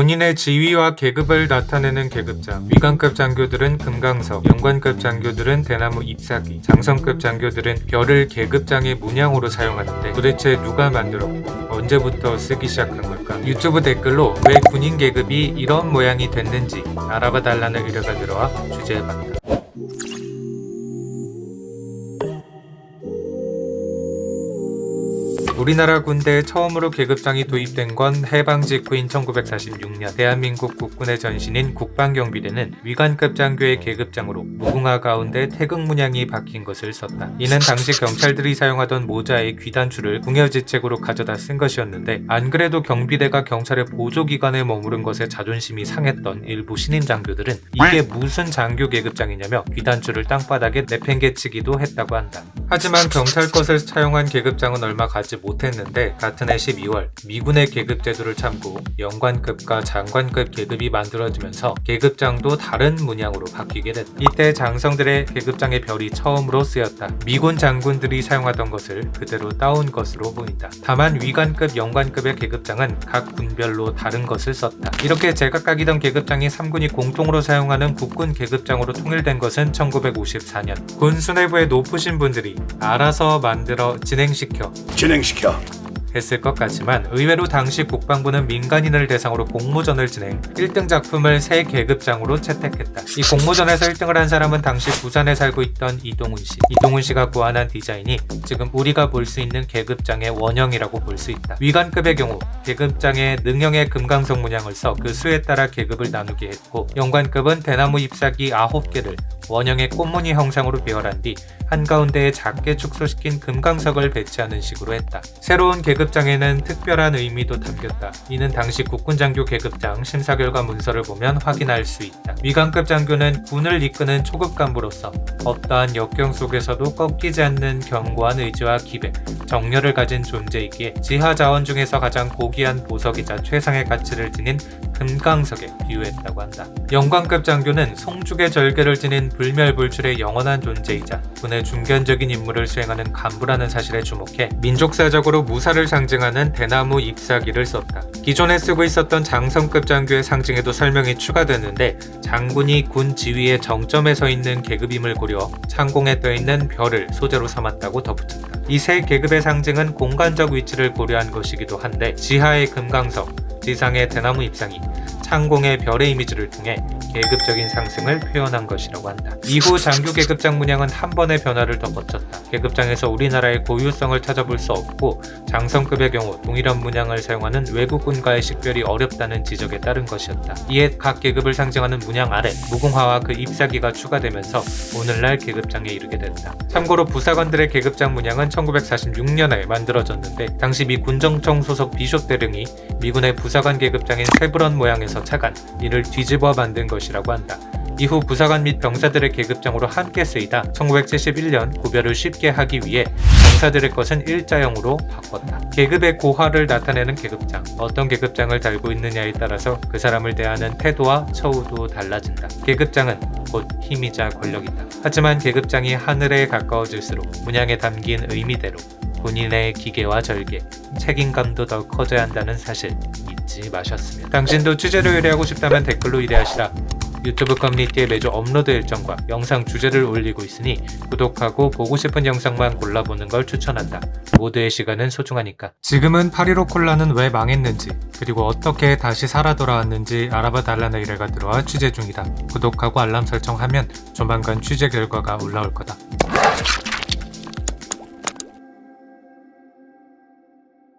본인의 지위와 계급을 나타내는 계급장, 위관급 장교들은 금강석, 연관급 장교들은 대나무 잎사귀, 장성급 장교들은 별을 계급장의 문양으로 사용하는데 도대체 누가 만들었고 언제부터 쓰기 시작한 걸까? 유튜브 댓글로 왜 군인 계급이 이런 모양이 됐는지 알아봐 달라는 의뢰가 들어와 취재해봤다. 우리나라 군대에 처음으로 계급장이 도입된 건 해방 직후인 1946년 대한민국 국군의 전신인 국방경비대는 위관급 장교의 계급장으로 무궁화 가운데 태극 문양이 박힌 것을 썼다. 이는 당시 경찰들이 사용하던 모자의 귀단추를 궁여지책으로 가져다 쓴 것이었는데 안 그래도 경비대가 경찰의 보조기관에 머무른 것에 자존심이 상했던 일부 신임 장교들은 이게 무슨 장교 계급장이냐며 귀단추를 땅바닥에 내팽개치기도 했다고 한다. 하지만 경찰 것을 차용한 계급장은 얼마 가지 못했는데 같은 해 12월 미군의 계급 제도를 참고 영관급과 장관급 계급이 만들어지면서 계급장도 다른 문양으로 바뀌게 됐다. 이때 장성들의 계급장의 별이 처음으로 쓰였다. 미군 장군들이 사용하던 것을 그대로 따온 것으로 보인다. 다만 위관급, 영관급의 계급장은 각 군별로 다른 것을 썼다. 이렇게 제각각이던 계급장이 3군이 공통으로 사용하는 국군 계급장으로 통일된 것은 1954년. 군 수뇌부의 높으신 분들이 알아서 만들어 진행시켜 진행시켜 했을 것 같지만 의외로 당시 국방부는 민간인을 대상으로 공모전을 진행 1등 작품을 새 계급장으로 채택했다. 이 공모전에서 1등을 한 사람은 당시 부산에 살고 있던 이동훈 씨. 이동훈 씨가 고안한 디자인이 지금 우리가 볼 수 있는 계급장의 원형이라고 볼 수 있다. 위관급의 경우 계급장에 능형의 금강석 문양을 써 그 수에 따라 계급을 나누게 했고 영관급은 대나무 잎사귀 9개를 원형의 꽃무늬 형상으로 배열한 뒤 한가운데에 작게 축소시킨 금강석을 배치하는 식으로 했다. 새로운 계급장에는 특별한 의미도 담겼다. 이는 당시 국군장교 계급장 심사 결과 문서를 보면 확인할 수 있다. 위관급 장교는 군을 이끄는 초급 간부로서 어떠한 역경 속에서도 꺾이지 않는 견고한 의지와 기백, 정열을 가진 존재이기에 지하 자원 중에서 가장 고귀한 보석이자 최상의 가치를 지닌 금강석에 비유했다고 한다. 영광급 장교는 송죽의 절개를 지닌 불멸불출의 영원한 존재이자 군의 중견적인 임무를 수행하는 간부라는 사실에 주목해 민족사적으로 무사를 상징하는 대나무 잎사귀를 썼다. 기존에 쓰고 있었던 장성급 장교의 상징에도 설명이 추가됐는데 장군이 군 지위의 정점에 서 있는 계급임을 고려 창공에 떠 있는 별을 소재로 삼았다고 덧붙였다. 이 세 계급의 상징은 공간적 위치를 고려한 것이기도 한데 지하의 금강석, 지상의 대나무 잎상이 창공의 별의 이미지를 통해 계급적인 상승을 표현한 것이라고 한다. 이후 장교 계급장 문양은 한 번의 변화를 더 거쳤다. 계급장에서 우리나라의 고유성을 찾아볼 수 없고 장성급의 경우 동일한 문양을 사용하는 외국군과의 식별이 어렵다는 지적에 따른 것이었다. 이에 각 계급을 상징하는 문양 아래 무궁화와 그 잎사귀가 추가되면서 오늘날 계급장에 이르게 됐다. 참고로 부사관들의 계급장 문양은 1946년에 만들어졌는데 당시 미 군정청 소속 비숍 대령이 미군의 부사관 계급장인 세브런 모양에서 착안 이를 뒤집어 만든 것이라고 한다. 이후 부사관 및 병사들의 계급장으로 함께 쓰이다 1971년 구별을 쉽게 하기 위해 병사들의 것은 일자형으로 바꿨다. 계급의 고하를 나타내는 계급장. 어떤 계급장을 달고 있느냐에 따라서 그 사람을 대하는 태도와 처우도 달라진다. 계급장은 곧 힘이자 권력이다. 하지만 계급장이 하늘에 가까워질수록 문양에 담긴 의미대로 본인의 기계와 절개, 책임감도 더 커져야 한다는 사실 잊지 마셨으면. 당신도 취재를 의뢰하고 싶다면 댓글로 의뢰하시라. 유튜브 커뮤니티에 매주 업로드 일정과 영상 주제를 올리고 있으니 구독하고 보고 싶은 영상만 골라보는 걸 추천한다. 모두의 시간은 소중하니까. 지금은 8.15 콜라는 왜 망했는지 그리고 어떻게 다시 살아 돌아왔는지 알아봐 달라는 의뢰가 들어와 취재 중이다. 구독하고 알람 설정하면 조만간 취재 결과가 올라올 거다.